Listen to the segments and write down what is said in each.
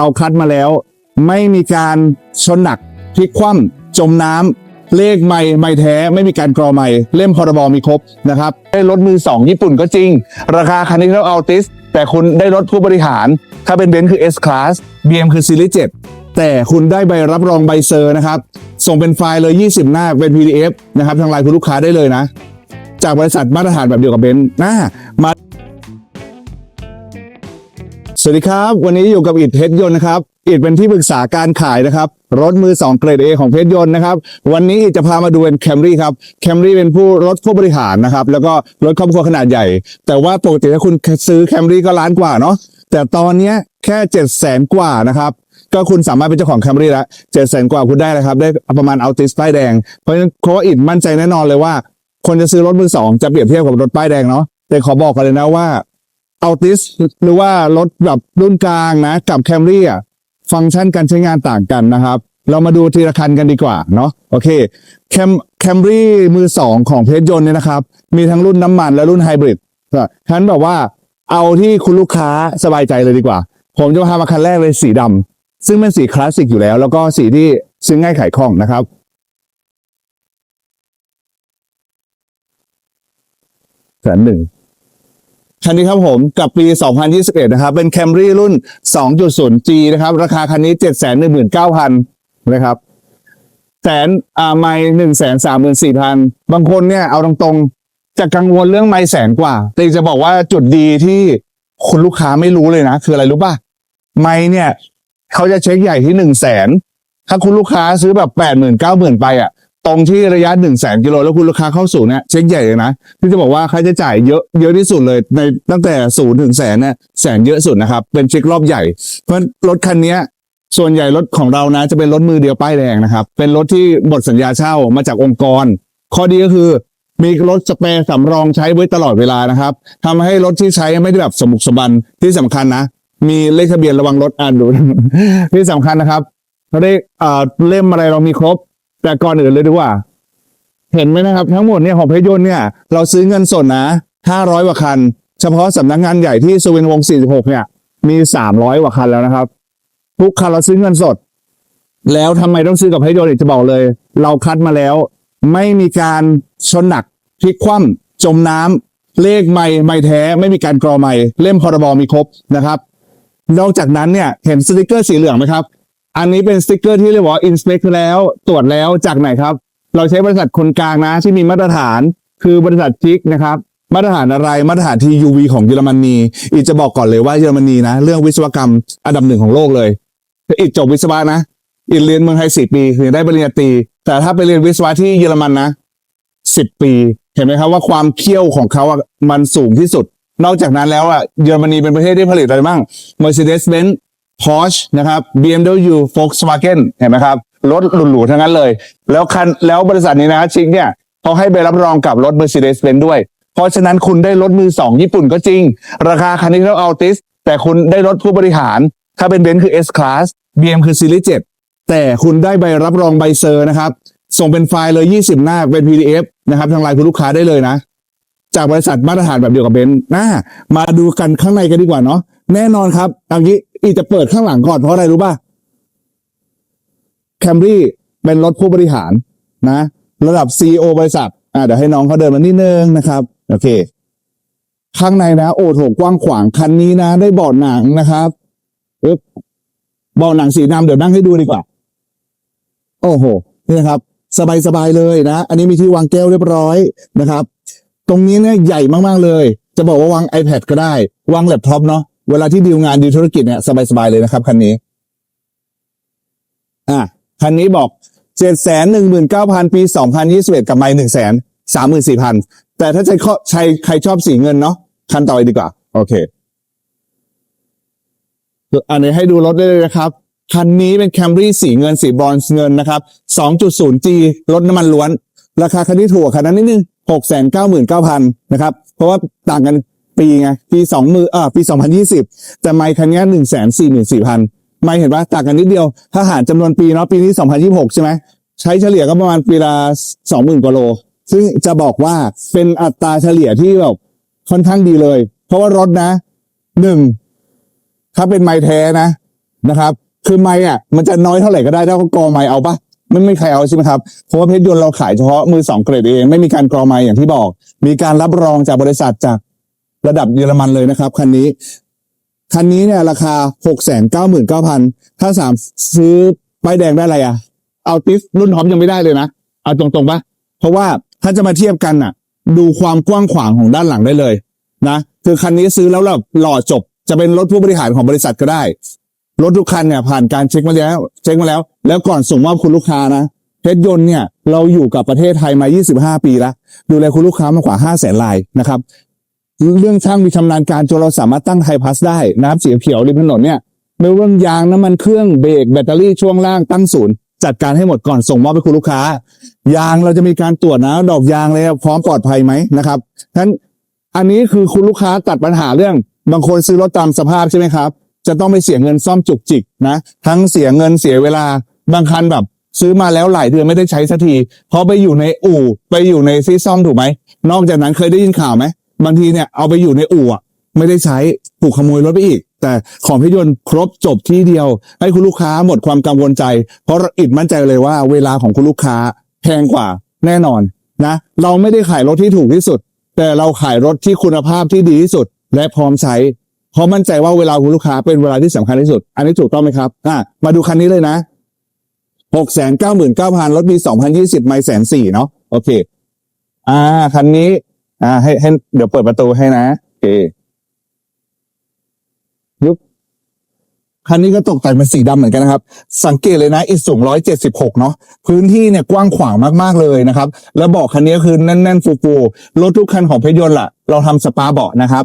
เราคัดมาแล้ว ไม่มีการชนหนักพลิกคว่ำจมน้ำเลขไม่ไม่แท้ไม่มีการกรอไม่ เล่มพรบมีครบนะครับ ได้รถมือสองญี่ปุ่นก็จริง ราคาคันนี้เท่าอัลติส แต่คุณได้รถผู้บริหาร ถ้าเป็นเบนซ์คือ S Class BM คือ Series 7แต่คุณได้ใบรับรองใบเซอร์นะครับ ส่งเป็นไฟล์เลย 20 หน้าเป็น PDF นะครับทางไลน์คุณลูกค้าได้เลยนะ จากบริษัทมาตรฐานแบบเดียวกับเบนซ์นะมา สวัสดีครับ วันนี้อยู่กับอิดเพชรยนต์นะครับอิดเป็นที่ปรึกษาการขายนะครับ รถมือ 2 เกรด A ของเพชรยนต์นะครับ วันนี้อิฐจะพามาดูเป็นแคมรี่ครับแคมรี่เป็นผู้รถผู้บริหารนะครับ แล้วก็รถครอบครัวขนาดใหญ่ แต่ว่าปกติถ้าคุณซื้อแคมรี่ก็ล้านกว่าเนาะแต่ตอนนี้แค่7 0 0 0 0 0กว่านะครับก็คุณสามารถเป็นเจ้าของแคมรี่ล้วเจ็ดแสนกว่าคุณได้แล้วครับ ได้ประมาณเอาติสป้ายแดงเพราะฉะนั้นเพราะว่าอิดมั่นใจแน่นอนเลยว่า คนจะซื้อรถมือสองจะเปรียบเทียบกับรถป้ายแดงเนาะแต่ขอบอกกันเลยนะว่า อัลติสหรือว่ารถแบบรุ่นกลางนะ กับแคมรี่อะฟังก์ชันการใช้งานต่างกันนะครับ เรามาดูทีละคันกันดีกว่าเนาะโอเคแคมแคมรี่มือสองของเพชรยนต์เนี่ยนะครับ มีทั้งรุ่นน้ำมันและรุ่นไฮบริดฉะนั้นแบบว่าเอาที่คุณลูกค้าสบายใจเลยดีกว่า ผมจะพามาคันแรกเลยสีดำซึ่งเป็นสีคลาสสิกอยู่แล้ว แล้วก็สีที่ซื้อง่ายขายคล่องนะครับแสนหนึ่ง คันนี้ครับผมกับปี 2021 นะครับ เป็น Camry รุ่น 2.0G นะครับ ราคาคันนี้ 719,000 นะครับแสนอ่าไม่หนึ่งแสนสามหมื่นสี่พันบางคนเนี่ยเอาตรงๆ จะกังวลเรื่องไม่แสนกว่า แต่จะบอกว่าจุดดีที่คุณลูกค้าไม่รู้เลยนะ คืออะไรรู้ป่ะ ไม่เนี่ย เขาจะเช็คใหญ่ที่หนึ่งแสนถ้าคุณลูกค้าซื้อแบบแปดหมื่นเก้าหมื่นไปอะ ตรงที่ระยะหนึ่งแสนกิโลแล้วคุณลูกค้าเข้าสู่เนี่ยเช็คใหญ่เลยนะที่จะบอกว่าค่าใช้จ่ายเยอะเยอะที่สุดเลยในตั้งแต่ศูนย์ถึงแสนเนี่ยแสนเยอะสุดนะครับ เป็นเช็ครอบใหญ่ เพราะรถคันนี้ส่วนใหญ่รถของเรานะ จะเป็นรถมือเดียวป้ายแดงนะครับ เป็นรถที่หมดสัญญาเช่ามาจากองค์กร ข้อดีก็คือมีรถสเปร์สำรองใช้ไว้ตลอดเวลานะครับทำให้รถที่ใช้ไม่ได้แบบสมบุกสมบันที่สำคัญนะ มีเลขทะเบียนระวังรถอ่านดูที่สำคัญนะครับเขเอ่อเล่มอะไรเรามีครบ แต่ก่อนอื่นเลยดีกว่า เห็นไหมนะครับ ทั้งหมดเนี่ยของเพชรยนต์เนี่ย เราซื้อเงินสดนะ500กว่าคัน เฉพาะสำนักงานใหญ่ที่สุวินวงศ์46เนี่ย มี300กว่าคันแล้วนะครับ ทุกคันเราซื้อเงินสด แล้วทำไมต้องซื้อกับเพชรยนต์อีกจะบอกเลย เราคัดมาแล้ว ไม่มีการชนหนักพลิกคว่ำจมน้ำเลขไม่ไม่แท้ไม่มีการกรอไม่ เล่มพรบมีครบนะครับนอกจากนั้นเนี่ยเห็นสติกเกอร์สีเหลืองไหมครับ อันนี้เป็นสติกเกอร์ที่เรียกว่าอินสเปกแล้วตรวจแล้วจากไหนครับ เราใช้บริษัทคนกลางนะ ที่มีมาตรฐานคือบริษัทจิกนะครับมาตรฐานอะไรมาตรฐาน TUV ของเยอรมนีอีจะบอกก่อนเลยว่าเยอรมนีนะ เรื่องวิศวกรรมอันดับหนึ่งของโลกเลยอีจบวิศวะนะอีเรียนเมืองไทยสี่ปีคือได้ปริญญาตรีแต่ถ้าไปเรียนวิศวะที่เยอรมันนะสิบปี เห็นไหมครับว่าความเขี้ยวของเขาอะมันสูงที่สุด นอกจากนั้นแล้วอะเยอรมนีเป็นประเทศที่ผลิตอะไรบ้าง Mercedes-Benz Porsche นะครับ BMW Volkswagen เห็นไหมครับ รถหรูๆทั้งนั้นเลย แล้วคันแล้วบริษัทนี้นะชิกเนี่ยเขาให้ใบรับรองกับรถ Mercedes-Benz ด้วย เพราะฉะนั้นคุณได้รถมือสองญี่ปุ่นก็จริง ราคาคันนี้เท่าอัลติสแต่คุณได้รถผู้บริหาร ถ้าเป็นเบนซ์คือ S Class BM คือ Series 7 แต่คุณได้ใบรับรองใบเซอร์นะครับ ส่งเป็นไฟล์เลย 20 หน้าเป็น PDF นะครับทางไลน์คุณลูกค้าได้เลยนะ จากบริษัทมาตรฐานแบบเดียวกับเบนซ์นะมาดูกันข้างในกันดีกว่าเนาะแน่นอนครับเอางี้ อีจะเปิดข้างหลังก่อนเพราะอะไรรู้ป่ะแคมรี่เป็นรถผู้บริหารนะ ระดับ CEO บริษัท อ่าเดี๋ยวให้น้องเขาเดินมานิดนึงนะครับ โอเค ข้างในนะ โอโถกว้างขวางคันนี้นะ ได้เบาะหนังนะครับปึ๊บเบาะหนังสีดำเดี๋ยวนั่งให้ดูดีกว่า โอ้โห นี่นะครับ สบายๆเลยนะ อันนี้มีที่วางแก้วเรียบร้อยนะครับ ตรงนี้เนี่ยใหญ่มากๆเลย จะบอกว่าวาง iPad ก็ได้ วางแล็ปท็อปเนาะ เวลาที่ดีลงานดีลธุรกิจเนี่ยสบายๆเลยนะครับคันนี้ อะคันนี้บอกเจ็ดแสนหนึ่งหมื่นเก้าพันปีสองพันยี่สิบเอ็ดกับไม่หนึ่งแสนสามหมื่นสี่พันแต่ถ้าใครข้ใครใครชอบสีเงินเนาะคันต่อไปดีกว่า โอเค อันนี้ให้ดูรถได้เลยนะครับ คันนี้เป็น Camry สีเงินสีบรอนซ์เงินนะครับ 2.0G รถน้ำมันล้วน ราคาคันนี้ถูกคันนั้นนิดนึง699,000 นะครับ เพราะว่าต่างกัน ปีไงปีสองมือเออปี2020แต่ไม่คันนี้144,000ไม่เห็นว่าต่างกันนิดเดียวถ้าหารจำนวนปีเนาะปีนี้2026ใช่ไหมใช้เฉลี่ยก็ประมาณปีละ20,000กว่าโล ซึ่งจะบอกว่าเป็นอัตราเฉลี่ยที่แบบค่อนข้างดีเลย เพราะว่ารถนะหนึ่งถ้าเป็นไม้แท้นะนะครับ คือไม้อะ มันจะน้อยเท่าไหร่ก็ได้ถ้าเขากรอไม้เอาปะไม่ไม่ใครเอาใช่ไหมครับเพราะว่าเพชรยนต์เราขายเฉพาะมือสองเกรดเองไม่มีการกรอไม้อย่างที่บอก มีการรับรองจากบริษัทจาก ระดับเยอรมันเลยนะครับ คันนี้ คันนี้เนี่ยราคาหกแสนเก้าหมื่นเก้าพันถ้าสามซื้อป้ายแดงได้อะไรอะเอาติสรุ่นท็อปยังไม่ได้เลยนะ เอาตรงๆปะเพราะว่าถ้าจะมาเทียบกันอะ ดูความกว้างขวางของด้านหลังได้เลยนะคือคันนี้ซื้อแล้วแบบหล่อจบ จะเป็นรถผู้บริหารของบริษัทก็ได้ รถทุกคันเนี่ยผ่านการเช็คมาแล้ว เช็คมาแล้ว แล้วก่อนส่งมอบคุณลูกค้านะเพชรยนต์เนี่ยเราอยู่กับประเทศไทยมา 25 ปีแล้ว ดูแลคุณลูกค้ามากกว่า 5 0 0แสนลายนะครับ เรื่องช่างมีชำนาญการจนเราสามารถตั้งไทพัสได้น้ำสีเขียวริมถนนเนี่ยไม่ว่าเรื่องยางน้ำมันเครื่องเบรกแบตเตอรี่ช่วงล่างตั้งศูนย์จัดการให้หมดก่อนส่งมอบให้คุณลูกค้า ยางเราจะมีการตรวจนะ ดอกยางเลยพร้อมปลอดภัยไหมนะครับฉะนั้นอันนี้คือคุณลูกค้าตัดปัญหาเรื่อง บางคนซื้อรถตามสภาพใช่ไหมครับ จะต้องไปเสียเงินซ่อมจุกจิกนะ ทั้งเสียเงินเสียเวลาบางคันแบบ ซื้อมาแล้วหลายเดือนไม่ได้ใช้สักทีเพราะไปอยู่ในอู่ไปอยู่ในซีซ่อมถูกไหมนอกจากนั้นเคยได้ยินข่าวไหม บางทีเนี่ยเอาไปอยู่ในอู่อะไม่ได้ใช้ถูกขโมยรถไปอีก แต่ของพี่ยนต์ครบจบที่เดียว ให้คุณลูกค้าหมดความกังวลใจ เพราะอิดมั่นใจเลยว่า เวลาของคุณลูกค้าแพงกว่าแน่นอนนะ เราไม่ได้ขายรถที่ถูกที่สุด แต่เราขายรถที่คุณภาพที่ดีที่สุด และพร้อมใช้เพราะมั่นใจว่าเวลาคุณลูกค้าเป็นเวลาที่สำคัญที่สุด อันนี้ถูกต้องไหมครับอะมาดูคันนี้เลยนะหกแสนเก้าหมื่นเก้าพันรถมีสองพันยี่สิบไมล์แสนสี่เนาะโอเค อ่าคันนี้ อ่าให้ให้เดี๋ยวเปิดประตูให้นะโอเคยุบคันนี้ก็ตกแต่งเป็นสีดำเหมือนกันนะครับ สังเกตเลยนะอีสูงร้อยเจ็ดสิบหกเนาะพื้นที่เนี่ยกว้างขวางมากๆเลยนะครับ แล้วเบาะคันนี้คือแน่นๆฟูๆรถทุกคันของเพยนต์ล่ะ เราทำสปาเบาะนะครับ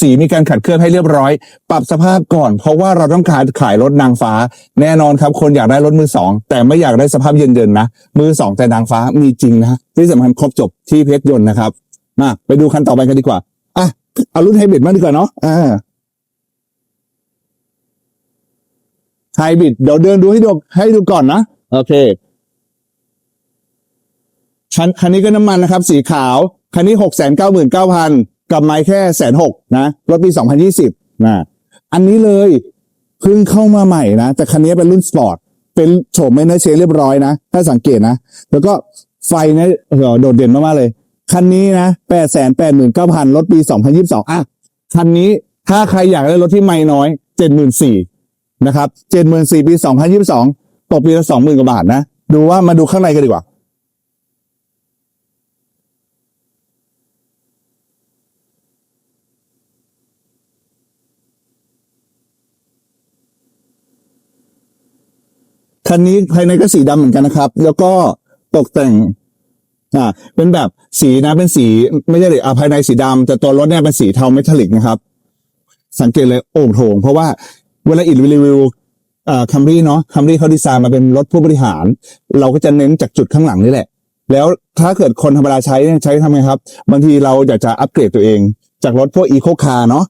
สีมีการขัดเคลือบให้เรียบร้อย ปรับสภาพก่อน เพราะว่าเราต้องการขายรถนางฟ้า แน่นอนครับ คนอยากได้รถมือสองแต่ไม่อยากได้สภาพเย็นๆนะมือสองแต่นางฟ้ามีจริงนะที่สำคัญครบจบที่เพชรยนต์นะครับ มาไปดูคันต่อไปกันดีกว่าอะเอารุ่นไฮบริดมาดีกว่าเนาะอ่าไฮบริดเดี๋ยวเดินดูให้ดูให้ดูก่อนนะ โอเคคันคันนี้ก็น้ำมันนะครับ สีขาว คันนี้หกแสนเก้าหมื่นเก้าพันกับไม้แค่แสนหกนะรถปีสองพันยี่สิบนะอันนี้เลยเพิ่งเข้ามาใหม่นะ แต่คันนี้เป็นรุ่นสปอร์ตเป็นโฉมไม่เนื้อเชเรียบร้อยนะ ถ้าสังเกตนะ แล้วก็ไฟเนี่ยโดดเด่นมากๆเลย คันนี้นะแปดแสนแปดหมื่นเก้าพันรถปีสองพันยี่สิบสองอะ คันนี้ถ้าใครอยากได้รถที่ไม่น้อยเจ็ดหมื่นสี่นะครับเจ็ดหมื่นสี่ปีสองพันยี่สิบสองตกปีละสองหมื่นกว่าบาทนะ ดูว่ามาดูข้างในกันดีกว่า คันนี้ภายในก็สีดำเหมือนกันนะครับ แล้วก็ตกแต่ง อ่าเป็นแบบสีนะเป็นสีไม่ใช่เลยอ่าภายในสีดำแต่ตัวรถเนี่ยเป็นสีเทาเมทัลลิกนะครับ สังเกตเลยโอ่งโถงเพราะว่าเวลาอิดรีวิวอ่าคัมรี่เนาะคัมรี่เขาดีไซน์มาเป็นรถผู้บริหาร เราก็จะเน้นจากจุดข้างหลังนี่แหละ แล้วถ้าเกิดคนธรรมดาใช้ใช้ทำไงครับ บางทีเราอยากจะอัปเกรดตัวเอง จากรถพวกอีโคคาร์เนาะ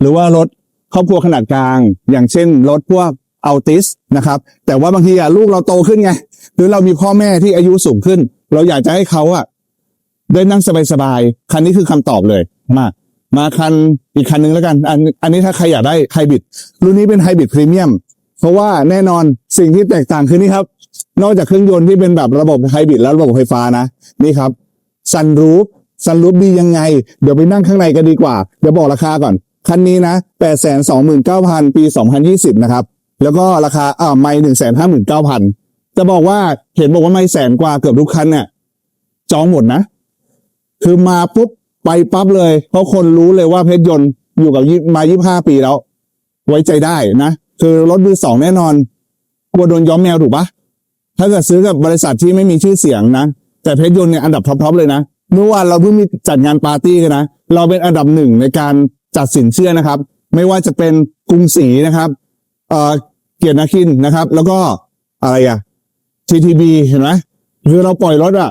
หรือว่ารถครอบครัวขนาดกลาง อย่างเช่นรถพวกอัลติสนะครับ แต่ว่าบางทีอะลูกเราโตขึ้นไง หรือเรามีพ่อแม่ที่อายุสูงขึ้น เราอยากจะให้เขาอะได้นั่งสบายๆคันนี้คือคำตอบเลย มา มาคันอีกคันหนึงแล้วกัน อันอันนี้ถ้าใครอยากได้ไฮบริดรุ่นนี้เป็นไฮบริดพรีเมียมเพราะว่าแน่นอนสิ่งที่แตกต่างคือนี่ครับ นอกจากเครื่องยนต์ที่เป็นแบบระบบไฮบริดแล้วระบบไฟฟ้านะ นี่ครับซันรูฟซันรูฟดียังไง เดี๋ยวไปนั่งข้างในกันดีกว่า เดี๋ยวบอกราคาก่อน คันนี้นะแปดแสนสองหมื่นเก้าพันปีสองพันยี่สิบนะครับ แล้วก็ราคาอ่าไม่หนึ่งแสนห้าหมื่นเก้าพัน จะบอกว่าเห็นบอกว่าไม่แสนกว่าเกือบทุกคันเนี่ยจองหมดนะ คือมาปุ๊บไปปั๊บเลย เพราะคนรู้เลยว่าเพชรยนต์อยู่กับมายี่ห้าปีแล้ว ไว้ใจได้นะ คือรถมือสองแน่นอนกลัวโดนย้อมแมวถูกปะถ้าเกิดซื้อกับบริษัทที่ไม่มีชื่อเสียงนะ แต่เพชรยนต์เนี่ยอันดับท็อปๆเลยนะเมื่อวานเราเพิ่งมีจัดงานปาร์ตี้กันนะ เราเป็นอันดับหนึ่งในการจัดสินเชื่อนะครับ ไม่ว่าจะเป็นกรุงศรีนะครับ เอ่อเกียรตินาคินนะครับ แล้วก็อะไรอะ TTB เห็นไหมคือเราปล่อยรถอะ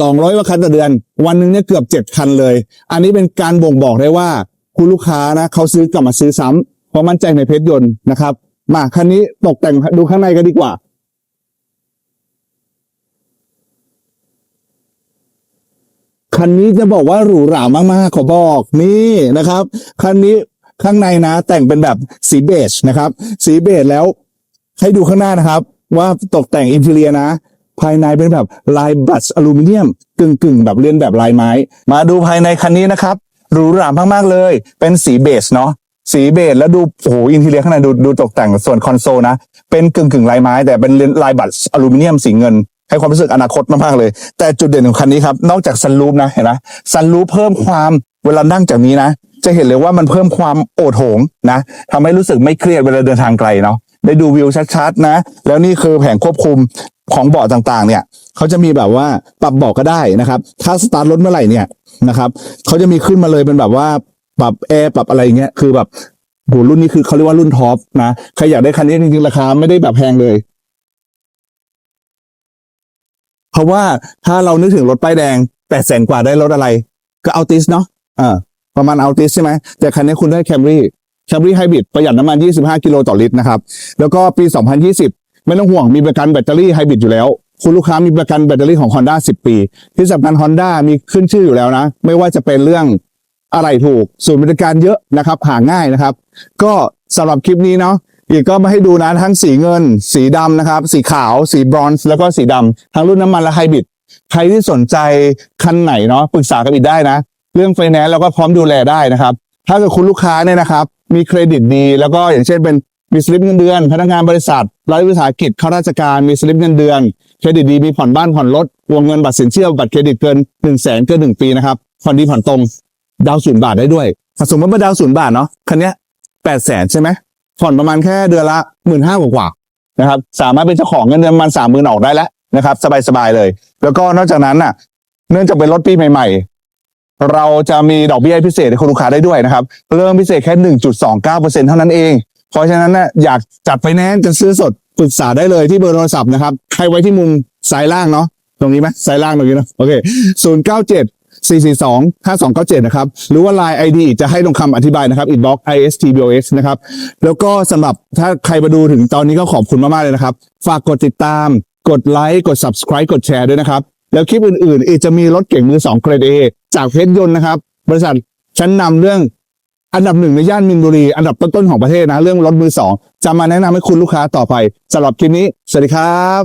สองร้อยว่าคันต่อเดือน วันหนึ่งเนี่ยเกือบเจ็ดคันเลย อันนี้เป็นการบ่งบอกได้ว่า คุณลูกค้านะเขาซื้อกลับมาซื้อซ้ำเพราะมั่นใจในเพชรยนต์นะครับ มาคันนี้ตกแต่งดูข้างในกันดีกว่าคันนี้จะบอกว่าหรูหรามากๆขอบอกนี่นะครับคันนี้ข้างในนะแต่งเป็นแบบสีเบจนะครับ สีเบจแล้ว ให้ดูข้างหน้านะครับ ว่าตกแต่งอินเทเรียนะ ภายในเป็นแบบลายบรัชอลูมิเนียม กึ่งกึ่งแบบเลียนแบบลายไม้ มาดูภายในคันนี้นะครับหรูหรามากๆเลย เป็นสีเบจเนาะสีเบจแล้วดูโอ้โหอินเทเรียข้างในดูดูตกแต่งส่วนคอนโซลนะ เป็นกึ่งกึ่งลายไม้ แต่เป็นลายบรัชอลูมิเนียมสีเงิน ให้ความรู้สึกอนาคตมากๆเลย แต่จุดเด่นของคันนี้ครับ นอกจากซันรูฟนะเห็นไหมซันรูฟเพิ่มความเวลานั่งจากนี้นะ จะเห็นเลยว่ามันเพิ่มความโอดโหงนะทำให้รู้สึกไม่เครียดเวลาเดินทางไกลเนาะ ได้ดูวิวชัดๆนะ แล้วนี่คือแผงควบคุมของเบาะต่างๆ เนี่ยเขาจะมีแบบว่าปรับเบาะก็ได้นะครับ ถ้าสตาร์ทรถเมื่อไหร่เนี่ยนะครับเขาจะมีขึ้นมาเลยเป็นแบบว่าปรับแอร์ปรับอะไรเงี้ยคือแบบโหรุ่นนี้คือเขาเรียกว่ารุ่นท็อปนะใครอยากได้คันนี้จริงๆราคาไม่ได้แบบแพงเลย เพราะว่าถ้าเรานึกถึงรถป้ายแดงแปดแสนกว่าได้รถอะไร ก็เอาติสเนาะอ่าประมาณเอาติสใช่ไหมแต่คันนี้คุณได้แคมรี่ แคมรี่ไฮบริดประหยัดน้ำมัน 25 กิโลต่อลิตรนะครับ แล้วก็ปี 2020 ไม่ต้องห่วงมีประกันแบตเตอรี่ไฮบริดอยู่แล้ว คุณลูกค้ามีประกันแบตเตอรี่ของ Honda 10 ปี ที่สำคัญ Honda มีขึ้นชื่ออยู่แล้วนะ ไม่ว่าจะเป็นเรื่องอะไรถูกศูนย์บริการเยอะนะครับหาง่ายนะครับ ก็สำหรับคลิปนี้เนาะอีกก็มาให้ดูนะทั้งสีเงิน สีดำนะครับ สีขาว สีบรอนซ์แล้วก็สีดำทั้งรุ่นน้ำมันและไฮบริดใครที่สนใจคันไหนเนาะปรึกษากับอีกได้นะ เรื่องไฟแนนซ์เราก็พร้อมดูแลได้นะครับ ถ้าเกิดคุณลูกค้าเนี่ยนะครับ มีเครดิตดี แล้วก็อย่างเช่นเป็นมีสลิปเงินเดือน พนักงานบริษัทรัฐวิสาหกิจข้าราชการมีสลิปเงินเดือน เครดิตดีมีผ่อนบ้านผ่อนรถวงเงินบัตรสินเชื่อบัตรเครดิตเกินหนึ่งแสนเกินหนึ่งปีนะครับผ่อนดีผ่อนตรงดาวศูนย์บาทได้ด้วยสมมติว่าดาวศูนย์บาทเนาะคันนี้แปดแสนใช่ไหมผ่อนประมาณแค่เดือนละหมื่นห้ากว่านะครับสามารถเป็นเจ้าของเงินเดือนประมาณสามหมื่นออกได้แล้วนะครับ สบายๆเลย แล้วก็นอกจากนั้นน่ะ เนื่องจากเป็นรถปีใหม่ๆ เราจะมีดอกเบี้ยพิเศษให้คุณลูกค้าได้ด้วยนะครับ เริ่มพิเศษแค่ 1.29%เท่านั้นเอง เพราะฉะนั้นนะอยากจัดไฟแนนซ์จะซื้อสดปรึกษาได้เลยที่เบอร์โทรศัพท์นะครับให้ไว้ที่มุมซ้ายล่างเนาะตรงนี้ไหมซ้ายล่างตรงนี้เนาะโอเค097 442 5297 นะครับ หรือว่า Line ID จะให้ลงคำอธิบายนะครับ inbox istbox นะครับ แล้วก็สำหรับถ้าใครมาดูถึงตอนนี้ก็ขอบคุณมาก ๆ เลยนะครับ ฝากกดติดตาม กดไลค์ กด subscribe กดแชร์ด้วยนะครับ แล้วคลิปอื่นๆ อีกจะมีรถเก่งมือสองเกรดเอจากเพชรยนต์นะครับ บริษัทชั้นนำเรื่องอันดับหนึ่งในย่านมินบุรี อันดับต้นๆของประเทศนะ เรื่องรถมือสองจะมาแนะนำให้คุณลูกค้าต่อไปสำหรับคลิปนี้ สวัสดีครับ